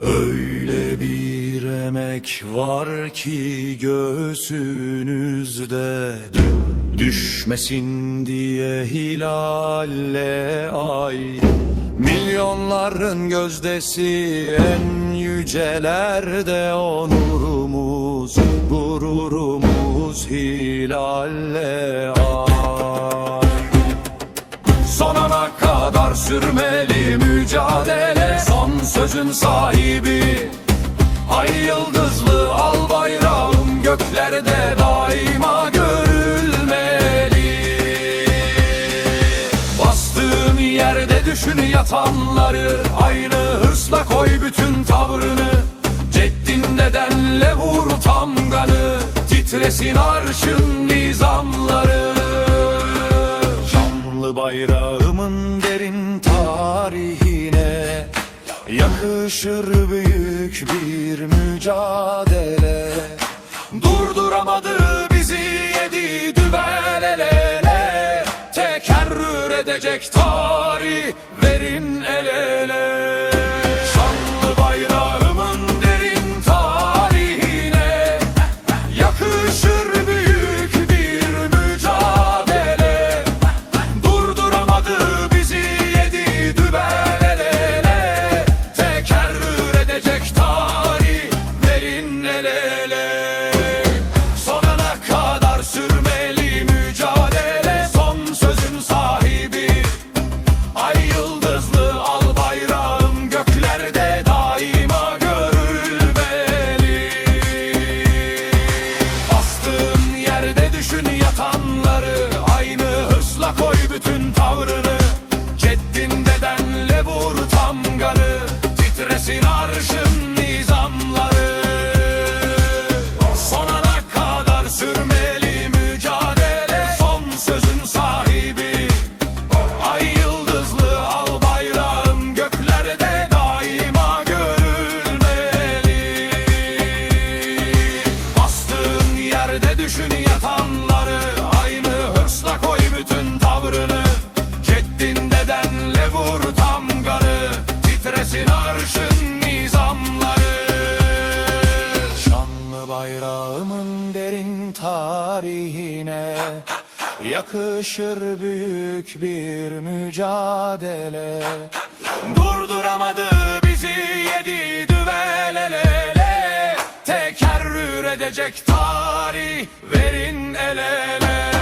Öyle bir emek var ki göğsünüzde. Düşmesin diye hilalle ay. Milyonların gözdesi en yücelerde onurumuz Gururumuz hilalle ay sürmeli mücadele. Son sözün sahibi Ay yıldızlı al bayrağım. Göklerde daima görülmeli. Bastığın yerde düşün yatanları Aynı hırsla koy bütün tavrını. Ceddin nedenle vur tamganı Titresin arşın nizamları. Şanlı bayrağımın derin tarihine Yakışır büyük bir mücadele. Durduramadı bizi yedi düvel el ele. Tekerrür edecek tarih verin el ele düşün yatanları Aynı hırsla koy bütün tavrını. Ceddin dedenle tavrını Ceddin dedenle vur tamganı Titresin arşın nizamları. Şanlı bayrağımın derin tarihine Yakışır büyük bir mücadele. Durduramadı bizi yedi düvel el ele. Tekerrür edecek tarih verin el ele